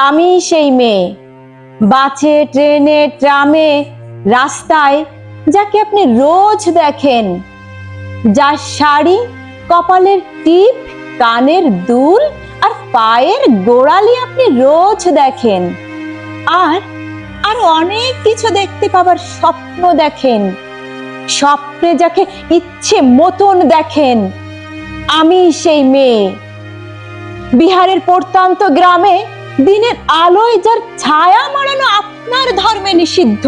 আমি সেই মেয়ে। বাসে, ট্রেনে, ট্রামে, রাস্তায়, যাকে আপনি রোজ দেখেন। যার শাড়ি, কপালের টিপ, কানের দুল আর পায়ের গোড়ালি আপনি রোজ দেখেন। আর আর অনেক কিছু দেখতে পাবার স্বপ্ন দেখেন। স্বপ্নে যাকে ইচ্ছে মতন দেখেন। আমি সেই মেয়ে। বিহারের প্রত্যন্ত গ্রামে দিনের আলোয় যার ছায়া মারানো আপনার ধর্মে নিষিদ্ধ।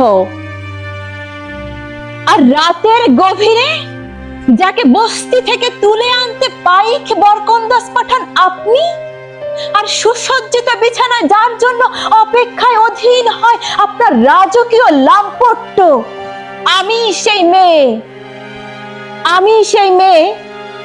আর রাতের গভীরে যাকে বস্তি থেকে তুলে আনতে পাইক বরকন্দাস পাঠান আপনি, আর সুসজ্জিত বিছানায় যার জন্য অপেক্ষায় অধীন হয় আপনার রাজকীয় লাম্পট্য, আমি সেই মেয়ে, আমি সেই মেয়ে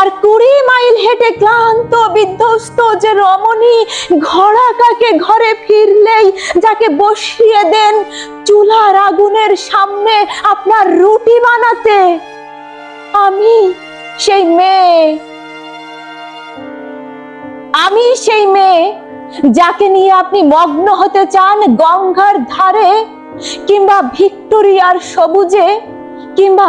আর কুড়ি মাইল হেঁটে ক্লান্ত, বিধ্বস্ত যে রমণী ঘোড়া কাকে ঘরে ফিরলেই, যাকে বসিয়ে দেন চুলার আগুনের সামনে আপনার রুটি বানাতে, আমি সেই মেয়ে। আমি সেই মেয়ে যাকে নিয়ে আপনি মগ্ন হতে চান গঙ্গার ধারে, কিংবা ভিক্টোরিয়ার সবুজে, কিংবা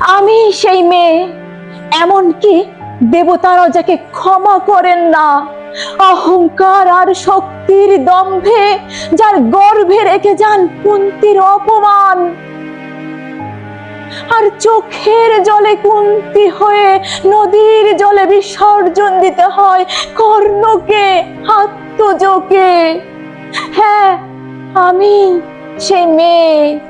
আমি সেই মেয়ে। এমনকি দেবতারাও যাকে ক্ষমা করেন না। অহংকার আর শক্তির দম্ভে যার গর্ভে রেখে যান কুন্তির অপমান। আর চোখের জলে কুন্তি হয়ে নদীর জলে বিসর্জন দিতে হয় কর্ণকে, আত্মজকে। হ্যাঁ আমি সেই মেয়ে।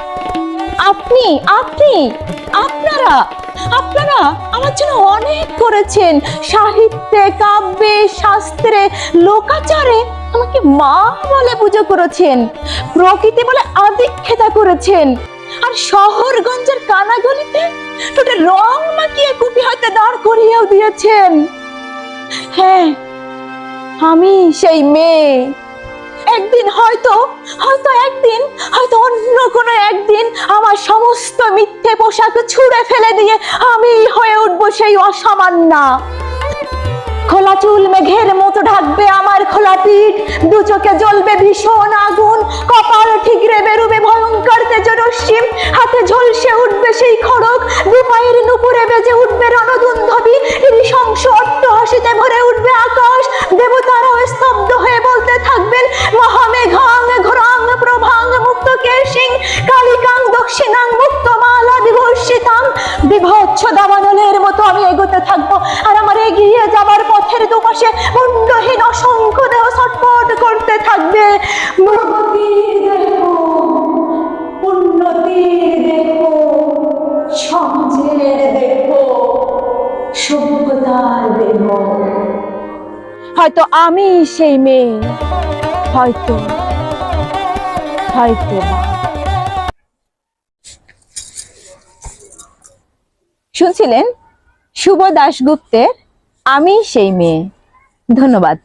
আপনি আপনি, আপনারা আপনারা আমার জন্য অনেক করেছেন। সাহিত্যে, কাব্যে, শাস্ত্রে, লোকাচারে আমাকে মা বলে পুজো করেছেন, প্রকৃতি বলে আদিক্ষেতা করেছেন। আর শহরগঞ্জের কানাগলিতে টোটে রং মাখিয়ে কুপি হাতে দাঁড় করিয়েও দিয়েছেন। হ্যাঁ আমি সেই মেয়ে। একদিন হয়তো হয়তো একদিন, হয়তো অন্য কোনো একদিন আমার সমস্ত মিথ্যে পোশাক ছুঁড়ে ফেলে দিয়ে আমি হয়ে উঠবো সেই অসামান্যা। খোলা চুল মেঘের মতো ঢাকবে আমার খোলা পিঠ দু চোখে জ্বলবে ভীষণ আগুন, কপাল ঠিকরে বেরুবে ভয়ঙ্কর তেজরশ্মিম হাতে ঝলসে উঠবে সেই খড়ক দু পায়ের নুপুরে বেজে উঠবে রণদুন্ধবি নৃশংস অট্ট হাসিতে ভরে দাবানলের মতো আমি এগোতে থাকব। আর আমার এগিয়ে যাবার পথের দুপাশে মুন্ডহীন অসংখ্য দেহ ছটফট করতে থাকবে। হয়তো আমি সেই মেয়ে, হয়তো হয়তো বা। শুনছিলেন শুভ দাশগুপ্তের আমি সেই মেয়ে। ধন্যবাদ।